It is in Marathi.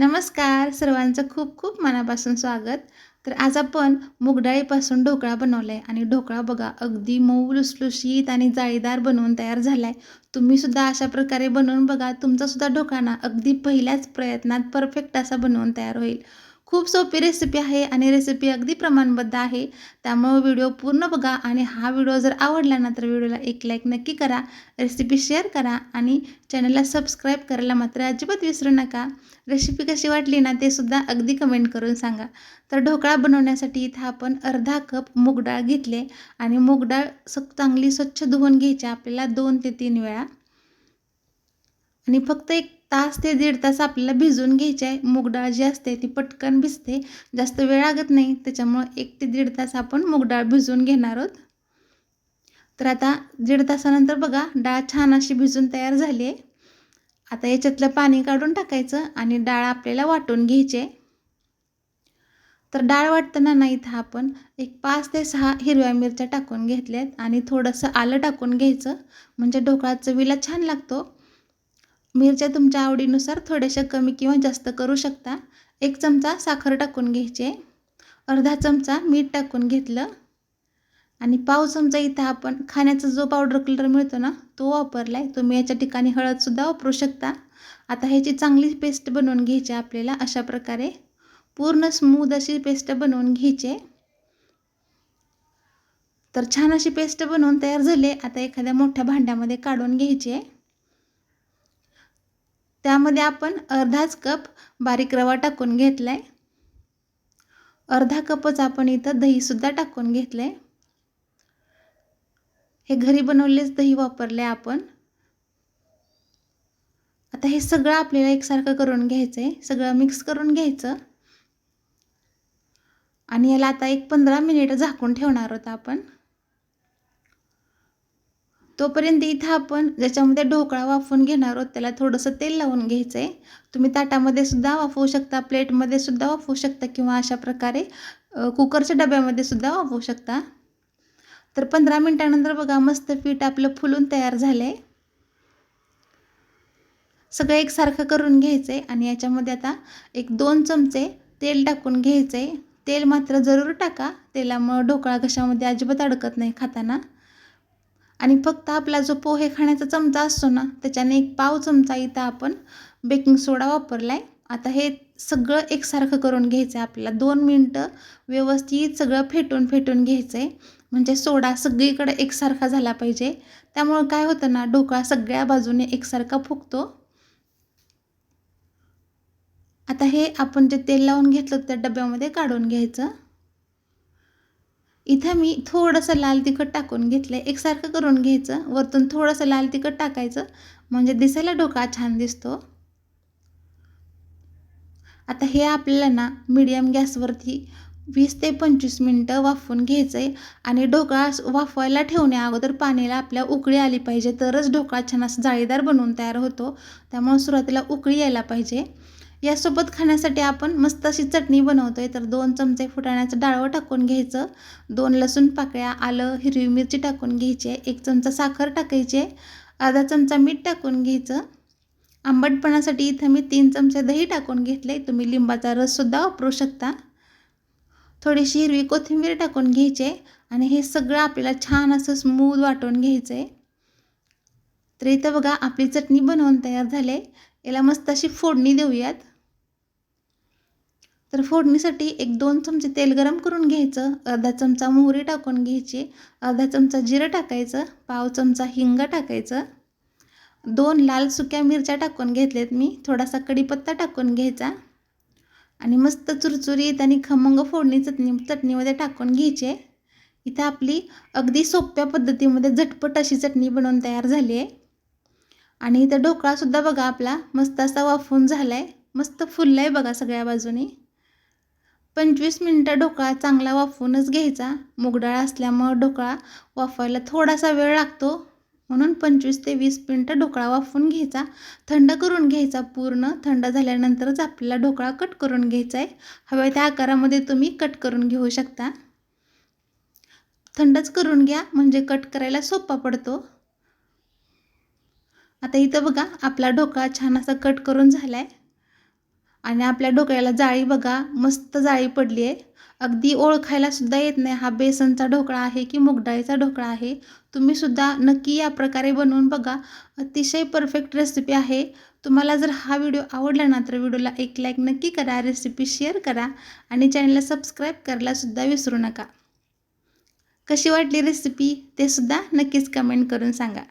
नमस्कार. सर्वांचं खूप खूप मनापासून स्वागत. तर आज आपण मुगडाळीपासून ढोकळा बनवला आहे आणि ढोकळा बघा अगदी मऊ लुसलुशीत आणि जाळीदार बनवून तयार झाला आहे तुम्हीसुद्धा अशा प्रकारे बनवून बघा तुमचासुद्धा ढोकळा ना अगदी पहिल्याच प्रयत्नात परफेक्ट असा बनवून तयार होईल. खूप सोपी रेसिपी आहे आणि रेसिपी अगदी प्रमाणबद्ध आहे. त्यामुळं व्हिडिओ पूर्ण बघा आणि हा व्हिडिओ जर आवडला ना तर व्हिडिओला एक लाईक नक्की करा रेसिपी शेअर करा आणि चॅनलला सबस्क्राईब करायला मात्र अजिबात विसरू नका. रेसिपी कशी वाटली ना ते सुद्धा अगदी कमेंट करून सांगा. तर ढोकळा बनवण्यासाठी इथं आपण अर्धा कप मूग डाळ घेतले आणि मूग डाळ स चांगली स्वच्छ धुवून घ्यायची आपल्याला दोन ते तीन वेळा. आणि फक्त एक तास ते दीड तास आपल्याला भिजवून घ्यायचे आहे मूग डाळ जी असते ती पटकन भिजते. जास्त वेळ लागत नाही. त्याच्यामुळं एक ते दीड तास आपण मूगडाळ भिजवून घेणार आहोत. तर आता दीड तासानंतर बघा डाळ छान अशी भिजून तयार झाली आहे. आता याच्यातलं पाणी काढून टाकायचं आणि डाळ आपल्याला वाटून घ्यायची तर डाळ वाटताना ना इथं आपण एक पाच ते सहा हिरव्या मिरच्या टाकून घेतल्यात आणि थोडंसं आलं टाकून घ्यायचं. म्हणजे ढोकळा चवीला छान लागतो. मिरच्या तुमच्या आवडीनुसार थोड्याशा कमी किंवा जास्त करू शकता. एक चमचा साखर टाकून घ्यायचे. अर्धा चमचा मीठ टाकून घेतलं. आणि पाव चमचा इथं आपण खाण्याचा जो पावडर कलर मिळतो ना तो वापरला आहे तुम्ही याच्या ठिकाणी हळदसुद्धा वापरू शकता. आता ह्याची चांगली पेस्ट बनवून घ्यायची आपल्याला अशा प्रकारे. पूर्ण स्मूद अशी पेस्ट बनवून घ्यायची. तर छान अशी पेस्ट बनवून तयार झाली. आता एखाद्या मोठ्या भांड्यामध्ये काढून घ्यायची. आहे त्यामध्ये आपण अर्धाच कप बारीक रवा टाकून घेतला आहे अर्धा कपच आपण इथं दहीसुद्धा टाकून घेतलं आहे हे घरी बनवलेच दही वापरले आपण. आता हे सगळं आपल्याला एकसारखं करून घ्यायचं आहे सगळं मिक्स करून घ्यायचं. आणि याला आता एक पंधरा मिनिट झाकून ठेवणार आहोत आपण. तोपर्यंत इथं आपण ज्याच्यामध्ये ढोकळा वाफवून घेणार आहोत त्याला थोडंसं तेल लावून घ्यायचं आहे तुम्ही ताटामध्ये सुद्धा वाफवू शकता प्लेटमध्ये सुद्धा वाफवू शकता किंवा अशा प्रकारे कुकरच्या डब्यामध्ये सुद्धा वाफवू शकता. तर पंधरा मिनटानंतर बघा मस्त पीठ आपलं फुलून तयार झालं आहे सगळं एकसारखं करून घ्यायचं आहे आणि याच्यामध्ये आता एक दोन चमचे तेल टाकून घ्यायचं आहे तेल मात्र जरूर टाका तेलामुळं ढोकळा घशामध्ये अजिबात अडकत नाही खाताना. आणि फक्त आपला जो पोहे खाण्याचा चमचा असतो ना त्याच्याने एक पाव चमचा इथं आपण बेकिंग सोडा वापरला आहे आता हे सगळं एकसारखं करून घ्यायचं आहे आपल्याला. दोन मिनटं व्यवस्थित सगळं फेटून फेटून घ्यायचं आहे म्हणजे सोडा सगळीकडे एकसारखा झाला पाहिजे. त्यामुळं काय होतं ना ढोकळा सगळ्या बाजूने एकसारखा फुगतो. आता हे आपण जे तेल लावून घेतलं त्या डब्यामध्ये काढून घ्यायचं. इथं मी थोडंसं लाल तिखट टाकून घेतलं आहे एकसारखं करून घ्यायचं. वरतून थोडंसं लाल तिखट टाकायचं. म्हणजे दिसायला ढोकळा छान दिसतो. आता हे आपल्याला ना मीडियम गॅसवरती वीस ते पंचवीस मिनटं वाफवून घ्यायचं आहे आणि ढोकळा वाफवायला ठेवण्या अगोदर पाण्याला आपल्या उकळी आली पाहिजे. तरच ढोकळा छान असं जाळीदार बनवून तयार होतो. त्यामुळे सुरुवातीला उकळी यायला पाहिजे. यासोबत खाण्यासाठी आपण मस्त अशी चटणी बनवतो आहे तर दोन चमचे फुटाण्याचं डाळवं टाकून घ्यायचं. दोन लसूण पाकळ्या आलं हिरवी मिरची टाकून घ्यायची. आहे एक चमचा साखर टाकायची. आहे अर्धा चमचा मीठ टाकून घ्यायचं. आंबटपणासाठी इथं मी तीन चमचे दही टाकून घेतले तुम्ही लिंबाचा रससुद्धा वापरू शकता. थोडीशी हिरवी कोथिंबीर टाकून घ्यायची आणि हे सगळं आपल्याला छान असं स्मूद वाटून घ्यायचं आहे तर इथं बघा आपली चटणी बनवून तयार झाले याला मस्त अशी फोडणी देऊयात. तर फोडणीसाठी एक दोन चमचे तेल गरम करून घ्यायचं अर्धा चमचा मोहरी टाकून घ्यायची अर्धा चमचा जिरं टाकायचं पाव चमचा हिंग टाकायचं दोन लाल सुक्या मिरच्या टाकून घेतल्यात मी थोडासा कढीपत्ता टाकून घ्यायचा आणि मस्त चुरचुरीत आणि खमंग फोडणी चटणी चटणीमध्ये टाकून घ्यायची. इथं आपली अगदी सोप्या पद्धतीमध्ये झटपट अशी चटणी बनवून तयार झाली आहे. आणि इथं ढोकळासुद्धा बघा आपला मस्त असा वाफून झाला आहे मस्त फुलला आहे बघा सगळ्या बाजूनी. पंचवीस मिनटं ढोकळा चांगला वाफवूनच घ्यायचा. मुगडाळ असल्यामुळं ढोकळा वाफवायला थोडासा वेळ लागतो. म्हणून पंचवीस ते वीस मिनटं ढोकळा वाफवून घ्यायचा. थंड करून घ्यायचा पूर्ण. थंड झाल्यानंतरच आपल्याला ढोकळा कट करून घ्यायचा आहे हव्या त्या आकारामध्ये तुम्ही कट करून घेऊ शकता. थंडच करून घ्या म्हणजे कट करायला सोपा पडतो. आता इथं बघा आपला ढोकळा छान असा कट करून झाला आहे आणि आपल्या ढोकळ्याला जाळी बघा मस्त जाळी पडली आहे. अगदी ओळखायला सुद्धा येत नाही हा बेसनचा ढोकळा आहे की मुगडाळीचा ढोकळा आहे. तुम्ही सुद्धा नक्की या प्रकारे बनवून बघा. अतिशय परफेक्ट रेसिपी आहे. तुम्हाला जर हा व्हिडिओ आवडला ना तर व्हिडिओला एक लाईक नक्की करा रेसिपी शेअर करा आणि चॅनलला सबस्क्राईब करायलासुद्धा विसरू नका. कशी वाटली रेसिपी ते सुद्धा नक्कीच कमेंट करून सांगा.